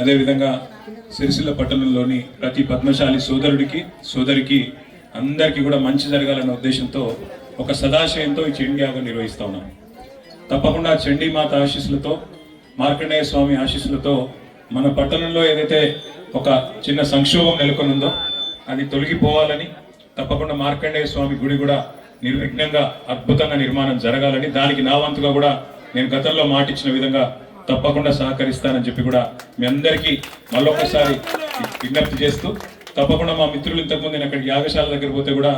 అదేవిధంగా సిరిసిల్ల పట్టణంలోని ప్రతి పద్మశాలి సోదరుడికి సోదరికి అందరికీ కూడా మంచి జరగాలన్న ఉద్దేశంతో ఒక సదాశయంతో ఈ చండీ యాగం నిర్వహిస్తా ఉన్నాం. తప్పకుండా చండీ మాత ఆశీస్సులతో మార్కండేయ స్వామి ఆశీస్సులతో మన పట్టణంలో ఏదైతే ఒక చిన్న సంక్షోభం నెలకొనుందో అది తొలగిపోవాలని తప్పకుండా మార్కండేయ స్వామి గుడి కూడా నిర్విఘ్నంగా అద్భుతంగా నిర్మాణం జరగాలని దానికి నా వంతుగా కూడా నేను గతంలో మాటిచ్చిన విధంగా తప్పకుండా సహకరిస్తానని చెప్పి కూడా మీ అందరికీ మళ్ళొకసారి విజ్ఞప్తి చేస్తూ తప్పకుండా మా మిత్రులు ఇంతకుముందు నేను అక్కడ యాగశాల దగ్గర పోతే కూడా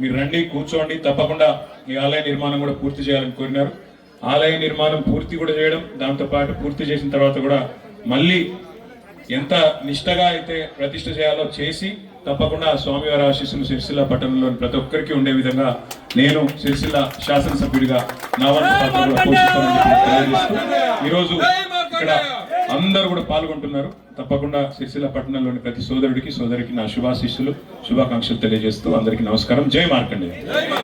మీరు రండి కూర్చోండి తప్పకుండా ఈ ఆలయ నిర్మాణం కూడా పూర్తి చేయాలని కోరినారు. ఆలయ నిర్మాణం పూర్తి కూడా చేయడం దాంతో పాటు పూర్తి చేసిన తర్వాత కూడా మళ్ళీ ఎంత నిష్టగా అయితే ప్రతిష్ట చేయాలో చేసి తప్పకుండా స్వామివారి ఆశీస్సులు సిరిసిల్ల పట్టణంలోని ప్రతి ఒక్కరికి ఉండే విధంగా నేను సిరిసిల్ల శాసనసభ్యుడిగా నా వంతు పాత్ర కూడా పోషిస్తానని చెప్పి తెలియజేస్తూ ఈరోజు ఇక్కడ అందరూ కూడా పాల్గొంటున్నారు. తప్పకుండా సిరిసిల్ల పట్టణంలోని ప్రతి సోదరుడికి సోదరికి నా శుభాశీస్సులు శుభాకాంక్షలు తెలియజేస్తూ అందరికీ నమస్కారం. జై మార్కండేయ!